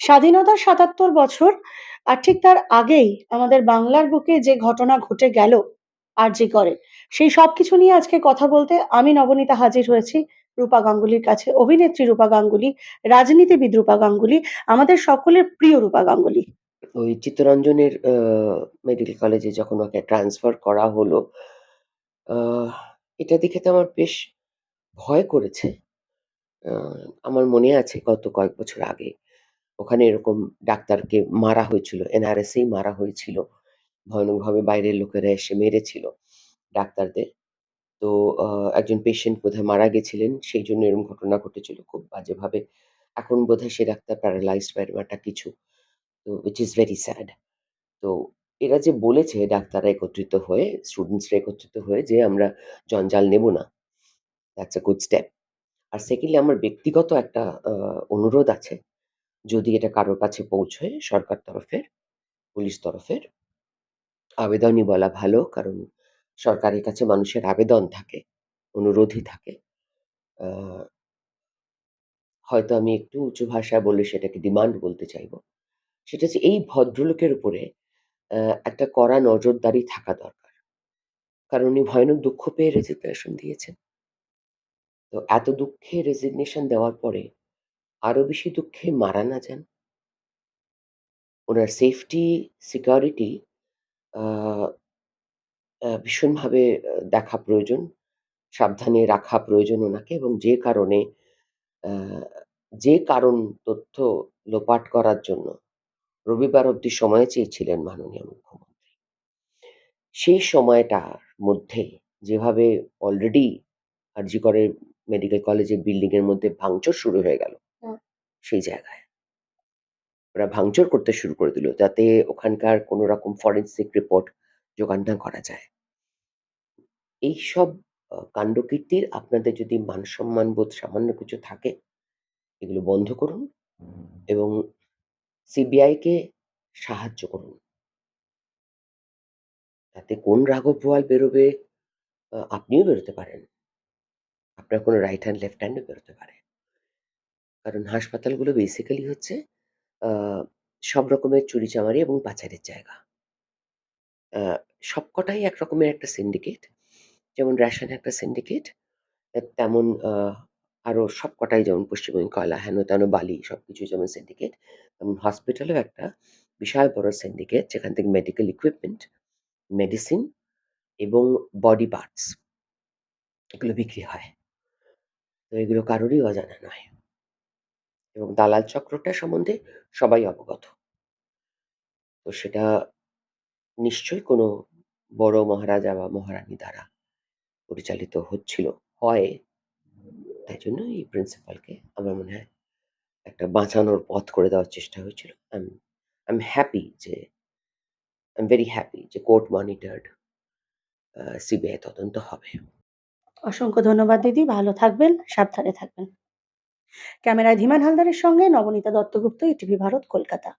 স্বাধীনতার ৭৭ বছর, আর ঠিক তার আগেই আমাদের বাংলার বুকে যে ঘটনা ঘটে গেল আরজি করে, সেই সব কিছু নিয়ে আজকে কথা বলতে আমি নবনীতা হাজির হয়েছি, রূপা গাঙ্গুলির কাছে, অভিনেত্রী রূপা গাঙ্গুলি, রাজনীতিবিদ রূপা গাঙ্গুলি, আমাদের সকলের প্রিয় রূপা গাঙ্গুলি। ওই চিত্তরঞ্জনের মেডিকেল কলেজে যখন ওকে ট্রান্সফার করা হলো এটা দেখে তো আমার বেশ ভয় করেছে। আমার মনে আছে গত কয়েক বছর আগে ওখানে এরকম ডাক্তারকে মারা হয়েছিল, এনআরএসেই মারা হয়েছিল। ভয়ানকভাবে বাইরের লোকেরা এসে মেরেছিল ডাক্তারদের। তো একজন পেশেন্ট বোধহয় মারা গেছিলেন, সেই জন্য এরকম ঘটনা ঘটেছিল খুব বাজেভাবে। এখন বোধহয় সে ডাক্তার প্যারালাইজড বা এরকম কিছু। তো উইচ ইজ ভেরি স্যাড তো, এরা যে বলেছে ডাক্তাররা একত্রিত হয়ে স্টুডেন্টসরা একত্রিত হয়ে যে আমরা জঞ্জাল নেব না দ্যাটস এ গুড স্টেপ আর সেকেন্ডলি আমার ব্যক্তিগত একটা অনুরোধ আছে। যদি এটা কারোর কাছে পৌঁছয় সরকার তরফের, পুলিশ তরফের, আবেদনই বলা ভালো। কারণ সরকারের কাছে মানুষের আবেদন থাকে, অনুরোধই থাকে। হয়তো আমি একটু উঁচু ভাষায় বলে সেটাকে ডিমান্ড বলতে চাইব। সেটা হচ্ছে এই ভদ্রলোকের উপরে একটা কড়া নজরদারি থাকা দরকার। কারণ উনি ভয়ানক দুঃখ পেয়ে রেজিগনেশন দিয়েছেন। তো এত দুঃখে রেজিগনেশন দেওয়ার পরে আরও বেশি দুঃখে মারা না যান ওনার সেফটি সিকিউরিটি ভীষণভাবে দেখা প্রয়োজন, সাবধানে রাখা প্রয়োজন ওনাকে এবং যে কারণে যে কারণ তথ্য লোপাট করার জন্য রবিবার অবধি সময় চেয়েছিলেন মাননীয় মুখ্যমন্ত্রী সেই সময়টার মধ্যে যেভাবে অলরেডি আরজিকরের মেডিকেল কলেজের বিল্ডিং এর মধ্যে ভাঙচুর শুরু হয়ে গেল। সেই জায়গায়। ওরা ভাঙচুর করতে শুরু করে দিল যাতে ওখানকার কোনো রকম ফরেন্সিক রিপোর্ট জোগাড় না করা যায়। এইসব কাণ্ডকীর্তির আপনাদের যদি মান সম্মান বোধ সামান্য কিছু থাকে, এগুলো বন্ধ করুন এবং সিবিআই কে সাহায্য করুন। তাতে কোন রাঘব বোয়াল বেরোবে আপনিও বেরোতে পারেন। আপনার কোনো রাইট হ্যান্ড লেফট হ্যান্ডও বেরোতে পারে। কারণ হাসপাতালগুলো বেসিক্যালি হচ্ছে সব রকমের চুরিচামারি এবং পাচারের জায়গা। সবকটাই এক রকমের একটা সিন্ডিকেট যেমন রেশন একটা সিন্ডিকেট তেমন আহ, আরও সবকটাই যেমন পশ্চিমবঙ্গ কয়লা হেন তেন বালি সব সবকিছু যেমন সিন্ডিকেট তেমন হসপিটালেও একটা বিশাল বড় সিন্ডিকেট যেখান থেকে মেডিকেল ইকুইপমেন্ট মেডিসিন এবং বডি পার্টস এগুলো বিক্রি হয়। তো এগুলো কারোরই অজানা নয়। এবং দালাল চক্রটা সম্বন্ধে সবাই অবগত। তো সেটা নিশ্চয়ই কোনো বড় মহারাজা বা মহারানী দ্বারা পরিচালিত হচ্ছিল, হয়। তাই জন্য এই প্রিন্সিপালকে আমার মনে হয় একটা বাঁচানোর পথ করে দেওয়ার চেষ্টা হয়েছিল। আই এম হ্যাপি যে আই এম ভেরি হ্যাপি যে কোর্ট মনিটর্ড সিবিআই তদন্ত হবে। অসংখ্য ধন্যবাদ দিদি, ভালো থাকবেন, সাবধানে থাকবেন। ক্যামেরায় ধীমান হালদারের সঙ্গে নবনীতা দত্তগুপ্ত ইটিভি ভারত কলকাতা।